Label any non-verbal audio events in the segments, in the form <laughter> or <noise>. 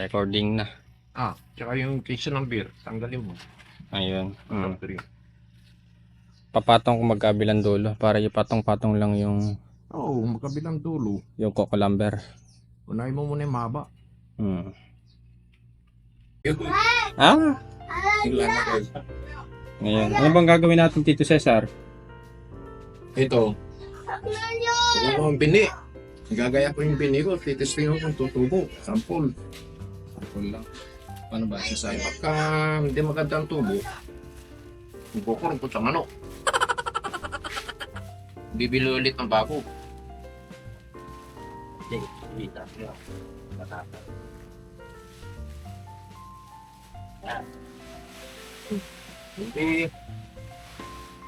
Recording na. Ah, tsaka yung case ng beer, tanggalin mo. Ayun. Mm. Papatong ko magkabilang dulo para ipatong-patong lang yung Oo, magkabilang dulo. yung coco lumber. Unahin mo muna yung mahaba. Hmm. Ah, ngayon. Ano bang gagawin natin Tito Cesar? Ito. Ito ko ang bini. Gagaya ko yung bini ko. Titesting ko kung tutubo. Sample. Sample lang. Paano ba? Sasabi. Pagka hindi maganda ang tubo, bukurong ko sa manok. <laughs> Bibili ulit ng bago. Hindi.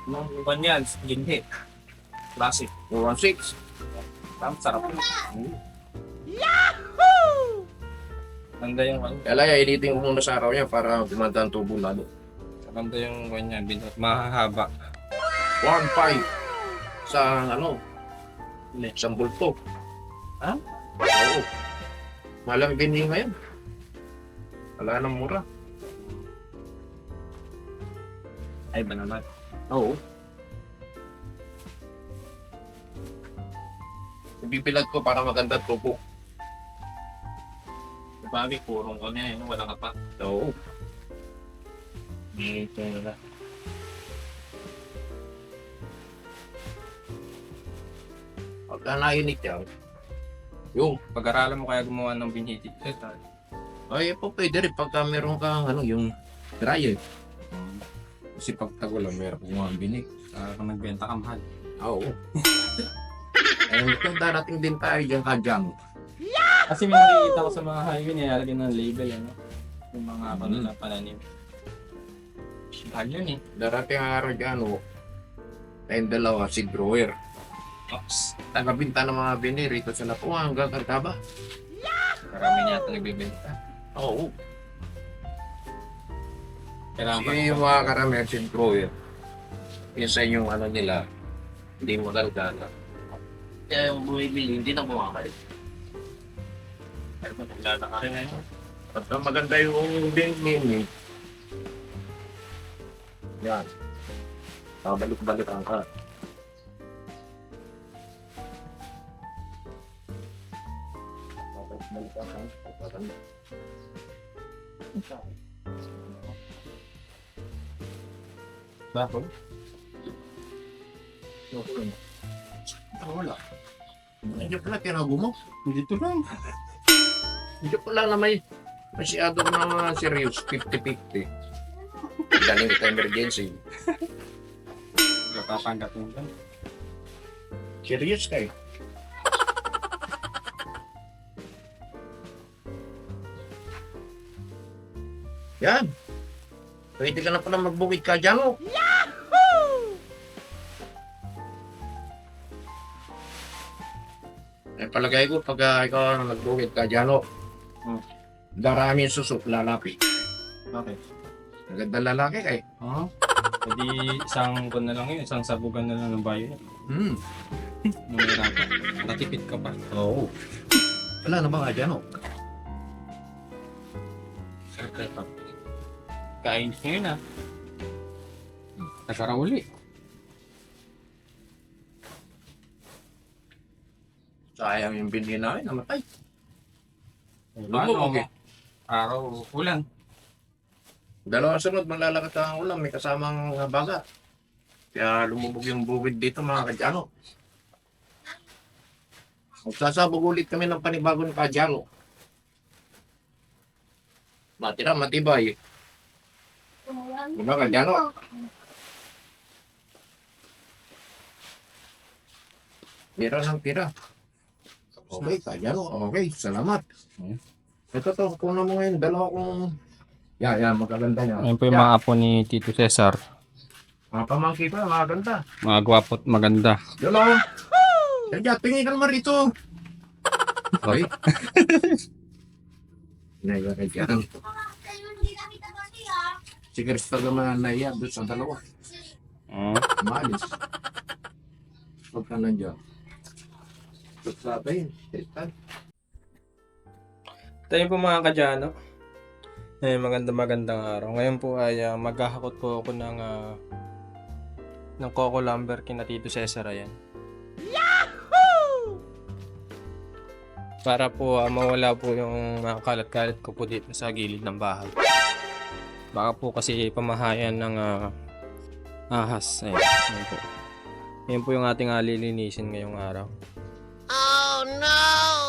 Nung iba niyan, ginhi. Classic. 416. Ang sarap. Ganda yung ano. Kaya editing ko muna sa araw niya para gumanda ang tubo lalo. Ganda yung ganyan. Binot. Mahahaba. 1.5 sa ano, isang bulto. Ha? Oo. Malang bindi ngayon. Wala nang mura. Ay ba naman? Oo. Ibibilad ko para maganda tubo. Babi, purong ko niya. Yun, wala ka pa. Oo. Ito nila. Pagka nainit yan, yung, Pag-aralan mo kaya gumawa ng binhiti. Ito. ay po pwede rin pagka meron kang ano, yung dryer. Kasi pag tagulan, meron kong mga binig. Uh, kung nagbenta ka mahal. Oo. <laughs> Ay, ito darating din tayo dyan kadyang. Kasi may nakikita ko sa mga highway, nilalagyan ng label, ano? Yung mga ano Mm. na pananim. Mahal yun eh. Darating ang araw dyan, oh. Tayong dalawa, si grower. Ops. Tagabinta ng mga bini rito sa Lapuan, hanggang Cartaba. Marami niya ata nagbibenta. Oo. Kailangan pa. Kasi yung mga karamihan si grower, yung ano nila, hindi mo galgala. Kaya yung bumibili, hindi na bumabalik. Pero maganda ka rin ngayon. Ang maganda yung bini, yan. Babalik-balik ang ka. Babalik-balik ang ka. Bakit? Wala. Hindi pala tinago mo. Dito lang. Hindi pala na may masyado na serious 50-50. Galing kita emergency. Napapanggap mo lang. Serious ka eh. Yan. Pwede ka na pala magbukid ka dyan oh. Eh, palagay ko pag ah, ikaw nagbukid ka dyan oh. Hmm. Darami yung susok lalapit. Bakit? Maganda lalaki ka eh. Oo. Hindi isang kon na lang yun, isang sabugan na lang ng bayo yun. Hmm. Numerato. Natipid ka pa. Oo. Wala na ka dyan oh? Kain niyo yun ah. Nagkarauli. Sayang yung binhi namin, namatay. Ano? okay. Araw, ulan. Dalawa sunod, malalakat ang ulam, may kasamang baga. Kaya lumubog yung bukid dito mga kadyano. Magsasabog ulit kami ng panibagong kadyano. Matira, matibay. Diba kadyano? Tira ng tira. Okay, kadyano. Okay, salamat. Ito to, kunan mo ngayon, dalawa kong... Yan, yan, magaganda niya. Ayun po yung mga apo ni Tito Cesar. Mga pamangkin pa, mga ganda. Mga gwapo at maganda. Hello? Kaya tingin ka naman rito. Okay. <laughs> Naiya ka dyan. Si Crystal naman ang naiya doon sa dalawa. Oh. Maalis. Huwag ka nandiyan. Sabi, Crystal. Tayo po mga kadyano. Eh, maganda magandang araw. Ngayon po ay ah, maghahakot po ako ng ah, ng Coco Lumber kina Tito Cesar ayan. Para po ah, mawala po yung mga kalat-kalat ko po dito sa gilid ng bahay. Baka po kasi pamahayan ng ah, ahas. Ayan, ayan po. Yan po yung ating ah, lilinisin ngayong araw.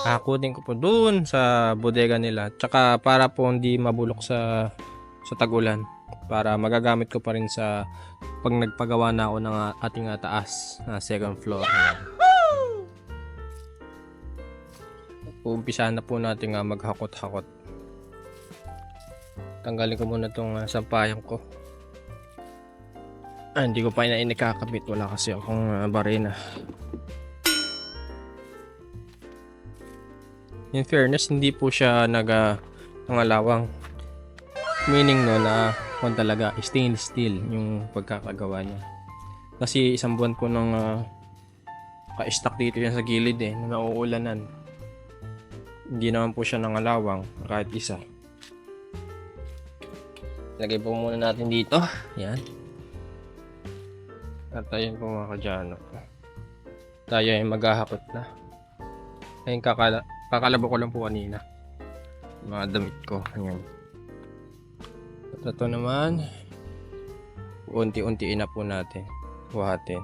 Hakutin ko po doon sa bodega nila. Tsaka para po hindi mabulok sa sa tagulan. Para magagamit ko pa rin sa pag nagpagawa na ako ng ah, ating ah, taas na second floor. Uumpisahan na po natin nga maghakot-hakot. Tanggalin ko muna itong uh, sampayan ko. Ah, hindi ko pa ina inikakabit. Wala kasi akong uh, barena. In fairness, hindi po siya naga nangalawang. Meaning no na kung talaga stainless steel yung pagkakagawa niya. Kasi isang buwan po nang uh, ka-stack dito yan sa gilid eh, na nauulanan. Hindi naman po siya nangalawang kahit isa. Lagay po muna natin dito. Yan. At ayun po mga kadyano. Tayo ay maghahakot na. Ayun kakala kakalabo ko lang po kanina. Mga damit ko. Ayan. At ito naman, unti-untiin na po natin. Buhatin.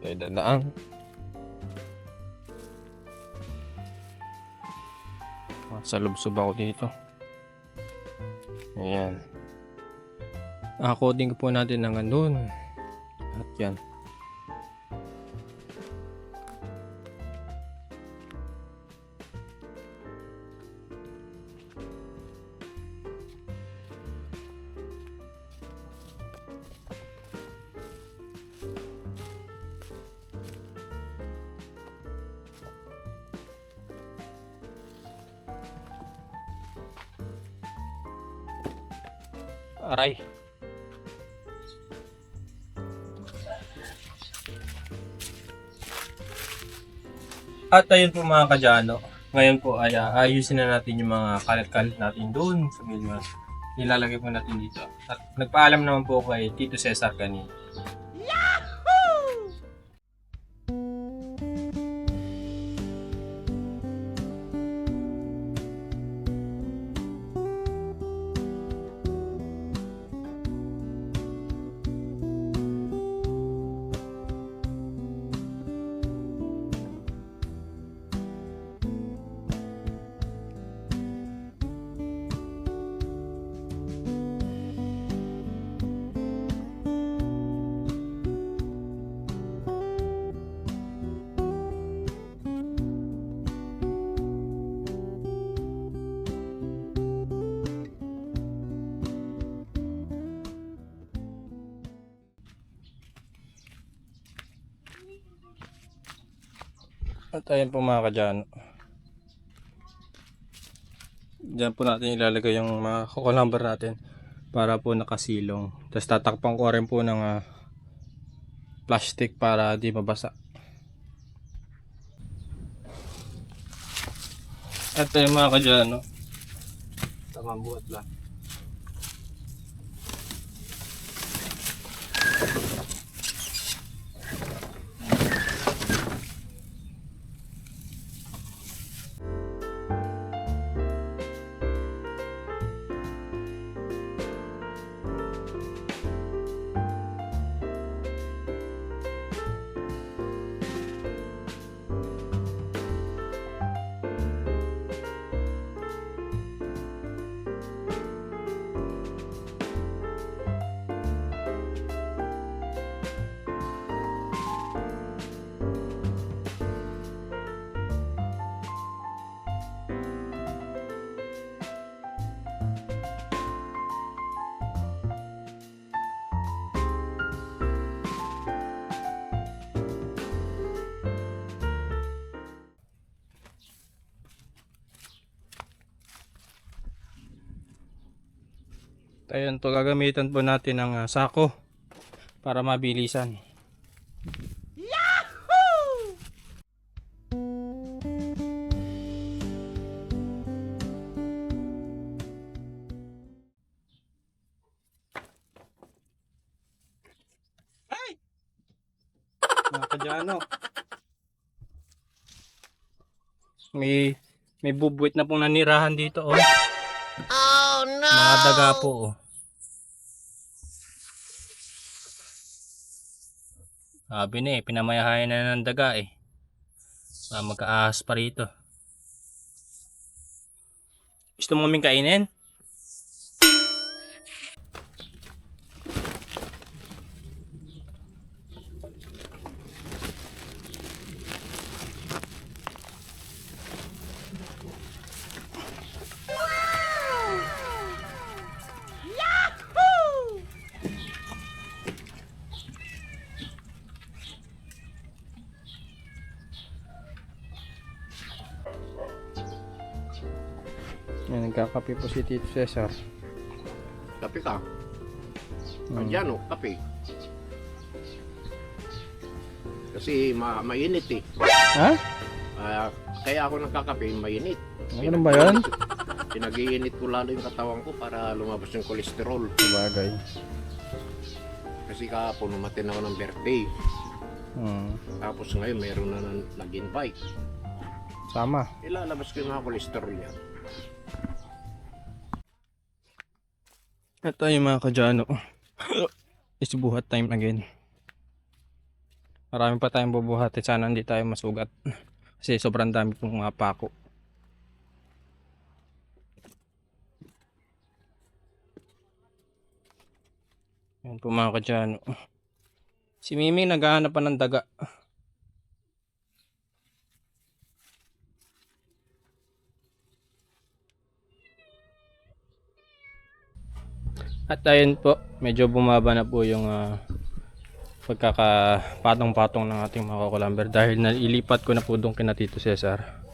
Tayo dadaang. Sa lubsob ako dito. Ayan. Nakakoding po natin ng andun. At yan. At ayun po mga kadyano, ngayon po ay ah, ayusin na natin yung mga kalat-kalat natin doon sa medyo nilalagay po natin dito. At nagpaalam naman po kay Tito Cesar kanina. At ayun po mga kadyano. Diyan po natin ilalagay yung mga kukulamber natin para po nakasilong. Tapos tatakpan ko rin po ng ah, plastic para di mabasa. At ayun mga kadyano. Tamang buhat lang. Ayan po, gagamitan po natin ng uh, sako para mabilisan. Nakakadyano. May may bubwit na pong nanirahan dito oh. Oh no. Mga daga po oh. Sabi na eh, pinamayahayan na ng daga eh. Baka magkaahas pa rito. Gusto mo kaming kainin? Nagkakape po si Tito Cesar. Kape ka. Hmm. Ayan o, kape. Kasi ma mainit eh. Ha? Ah, kaya ako nagkakape, mainit. Ano ba yan? <laughs> Pinag-iinit ko lalo yung katawan ko para lumabas yung kolesterol. Sabagay. Kasi kahapon umatin ako ng birthday. Hmm. Tapos ngayon meron na nag-invite. Sama. Ilalabas ko yung mga kolesterol niya. Ito yung mga kadyano. <laughs> It's buhat time again. Marami pa tayong bubuhatin. Sana hindi tayo masugat. Kasi sobrang dami pong mga pako. Yan po mga kadyano. Si Mimi naghahanap pa ng daga. At ayun po, medyo bumaba na po yung ah, pagkakapatong-patong ng ating mga kulamber dahil nailipat ko na po doon kina Tito Cesar.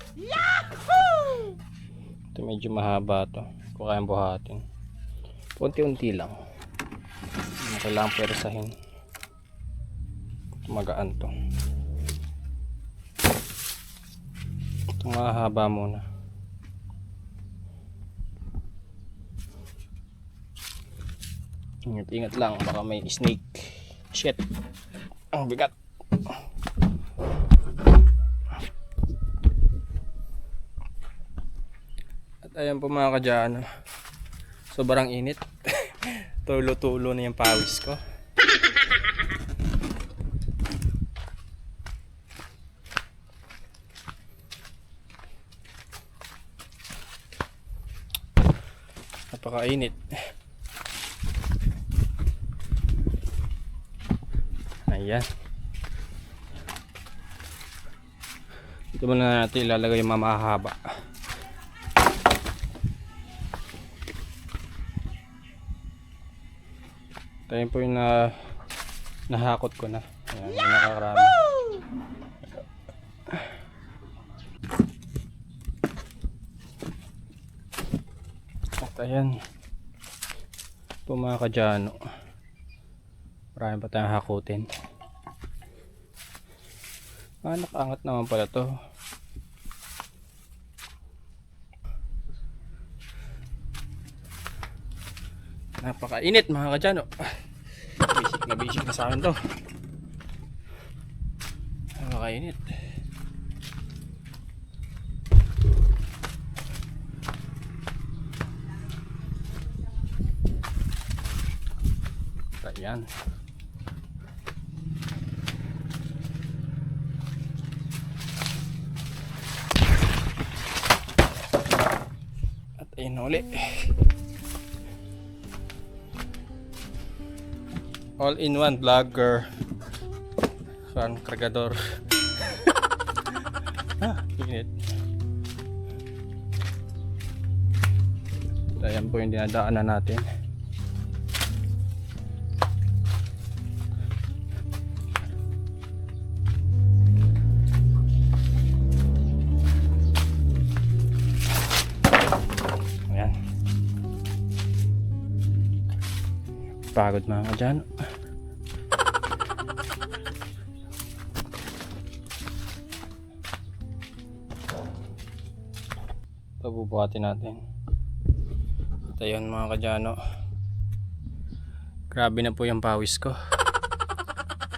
Ito medyo mahaba to. Kung kayang buhatin. Unti-unti lang. Hindi Kailangan persahin. Magaan to. Ito mahaba muna. Ingat-ingat lang, baka may snake. Shit. Ang bigat. At ayan po mga kadyano. Sobrang init. <laughs> Tulo-tulo na yung pawis ko. Napakainit. Ayan. Ito muna natin ilalagay yung mamahaba. Ito yun po yung na, nahakot ko na. Ayan, yung nakakarami. At ayan. Ito mga kadyano. Marami pa tayong hakutin. Ah, nakaangat naman pala to. Napakainit mga kadyano. Basic na basic na sa akin to. Napakainit. Ayan. At ayun na uli. All in one vlogger. Fan kargador. <laughs> ah, init. Ayan po yung dinadaanan natin. Pagod mga ka dyan. Ito bubuhatin natin. Ito yun mga kadyano. Grabe na po yung pawis ko.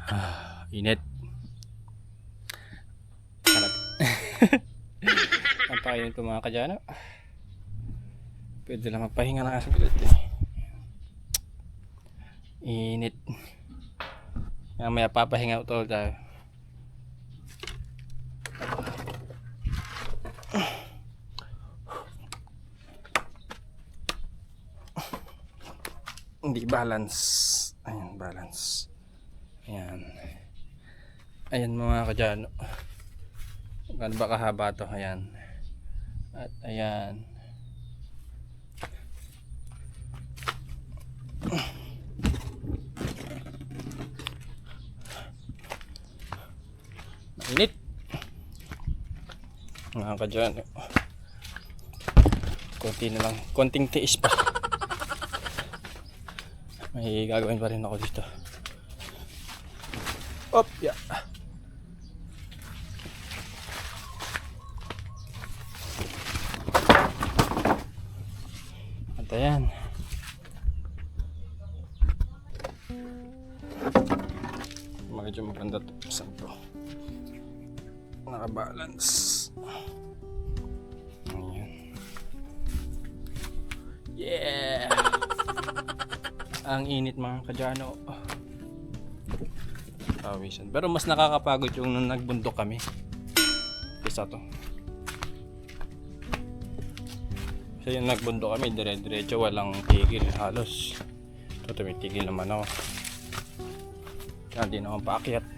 Ah, init. <laughs> Ang pakainin ko mga kadyano. Pwede lang magpahinga na sa bilit eh. Init. Mamaya papahinga ulit tayo. Hindi balance. Ayan, balance. Ayan. Ayan mga kadyano. Gaano ba kahaba to? Ayan. At ayan. Mainit. Mga kadyano. Konti na lang. Konting tiis pa. May gagawin pa rin ako dito. Op, yeah. At ayan. Medyo maganda to. Saan to? Nakabalance. Ayan. Yeah! Ang init mga kadyano. Pawisan. Pero mas nakakapagod yung nung nagbundok kami. Isa to. Kasi yung nagbundok kami, dire-diretso, walang tigil halos. Ito tumitigil naman ako. Kaya hindi naman paakyat.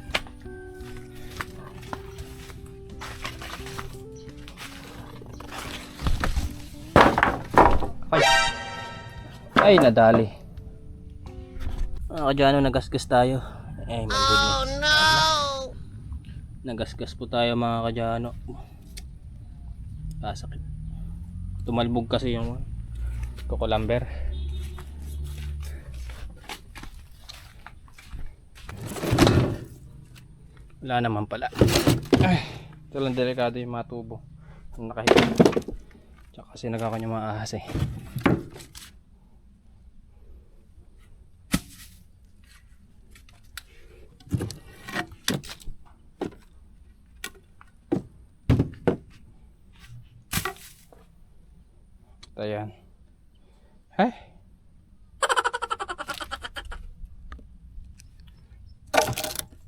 Ay, nadali. Mga kadyano, nagasgas tayo. Eh, my goodness. Oh no! Nagasgas po tayo mga kadyano. Ah, sakit. Tumalbog kasi yung kukulamber. Wala naman pala. Ay, ito lang delikado yung mga tubo. Yung nakahiga. Tsaka kasi nagkakanya mga ahas eh. Ayan. Ay.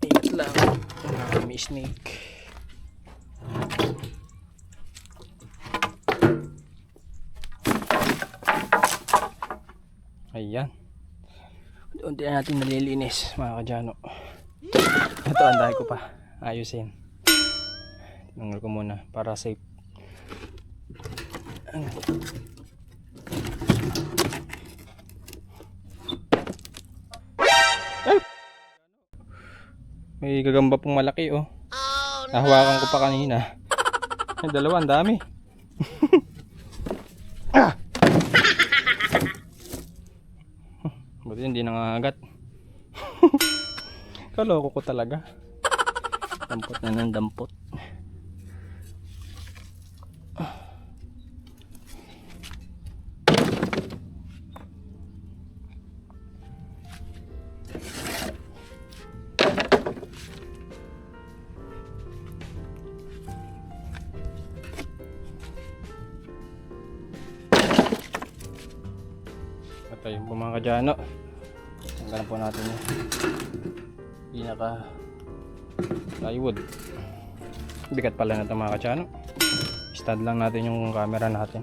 Ingat lang. Ah, May snake. Ayan. Unti na natin nalilinis mga kadyano. Ito, andahin ko pa. Ayusin. Tinanggal ko muna para safe. May gagamba pong malaki oh. Nahawakan ko pa kanina. Ay, dalawa, ang dami. Ah! Buti hindi nangangagat. <laughs> Kaloko ko talaga. Dampot na ng dampot. Kadyano. Tanggalan po natin yung pinaka plywood. Bigat pala na ito mga kadyano. Stand lang natin yung camera natin.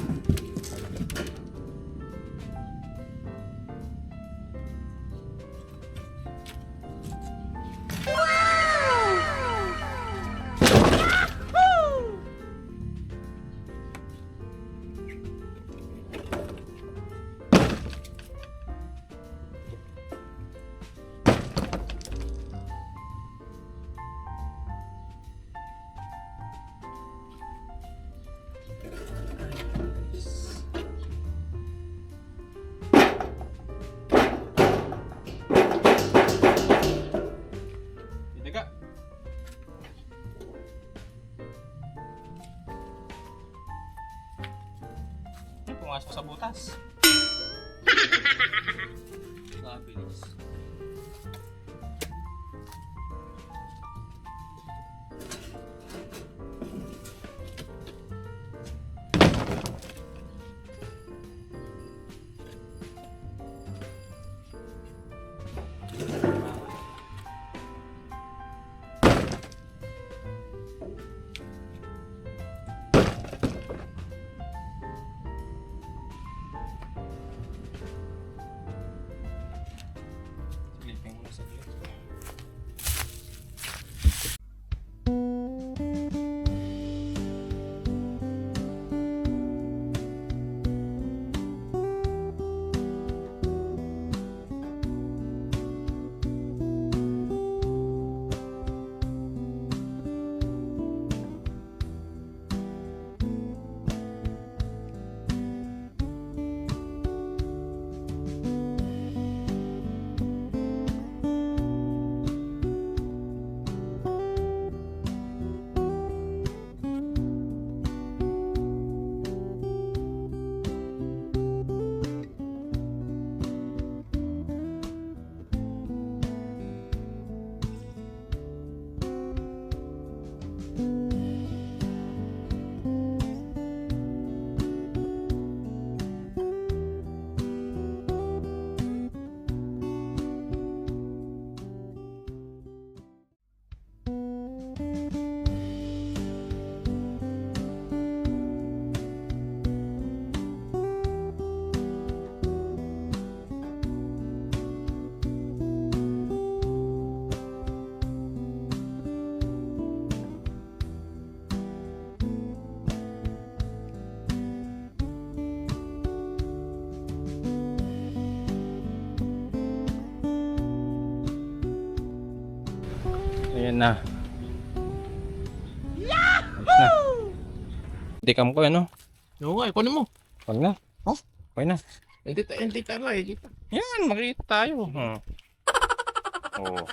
Pasok sa butas. <laughs> Nabilis. Na. Na. Tikam ko ano? Oo nga, ikunin mo. Huwag na. Oh? Okay na. Hindi tayo, hindi tayo makikita. Yan, makita tayo. Hmm. Oo.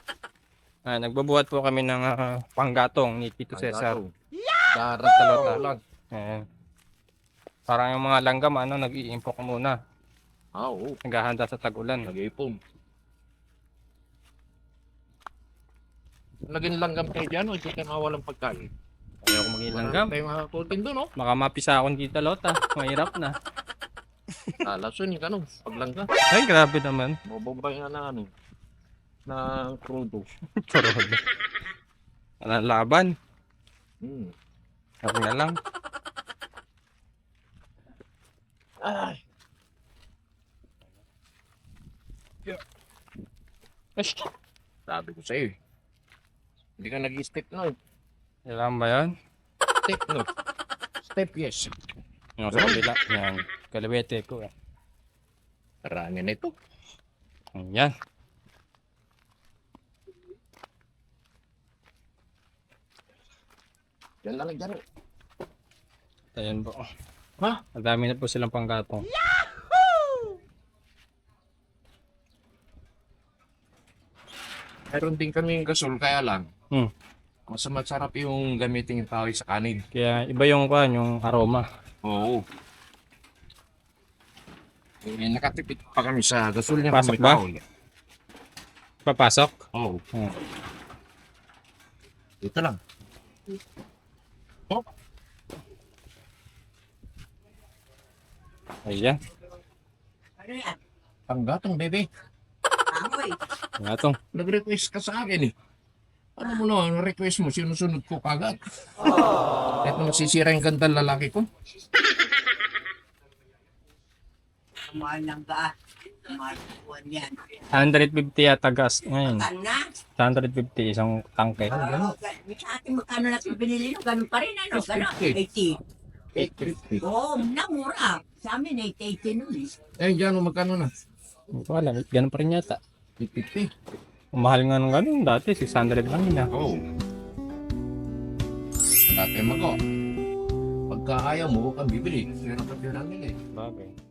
Ah, nagbabuhat po kami ng ah, panggatong ni Tito Cesar. Darat Talota. lang. Ayan. Parang yung mga langgam, ano, nag-iimpok muna. Ah, oo. Naghahanda sa tag-ulan. Nag-ipon. Naging langgam kayo dyan, o hindi ka mawalang pagkain. Ayaw ko maging langgam. Wala tayong makakultin doon, no? Baka mapisa akong dito, Lota. Mahirap na. <laughs> Lalason yung ano, paglangga. Ay, grabe naman. Mabombay nga na ano. Na crudo. Turod. <laughs> Walang laban. Hmm. Sabi na lang. Ay. Ash, Sabi ko sa'yo eh. Hindi ka nag-step no. eh. Kailangan ba yan? Step no. Step yes. Yung sa kabila. Yan. Kalawete ko eh. Marami na ito. Yan. Yan lang dyan. Ayan po. Ha? Ang dami na po silang panggatong. Meron din kami gasol kaya lang. Hmm. Mas masarap yung gamitin yung tawag sa kanin. Kaya iba yung kwan, yung aroma. Oo. Eh, nakatipid pa kami sa gasol niya. Pasok ba? tawag. Papasok. Oo. Hmm. Dito lang. Ayan. Ano yan? Panggatong, bebe. Amoy. Gatong. Nag-request ka sa akin eh. Ano mo na, ang request mo, sinusunod ko kagad. Kahit na masisira yung ganda lalaki ko. Mahal ng gas. Mahal buwan yan. 150 yata gas ngayon. Na? 150 isang tangke. Oo, ga- sa atin magkano natin binili no? Ganun pa rin ano? Ganun? 850. 80. Oo, namura. Sa amin 880 nun eh. Eh, dyan, magkano na? Hindi ko alam. Ganun pa rin yata. 850. Mahal nga nung ganun. Dati 600 lang yun ah. Oo. Dati mag Pagka ayaw mo, huwag kang bibili. Yan ang pagbilang nila eh. Bagay.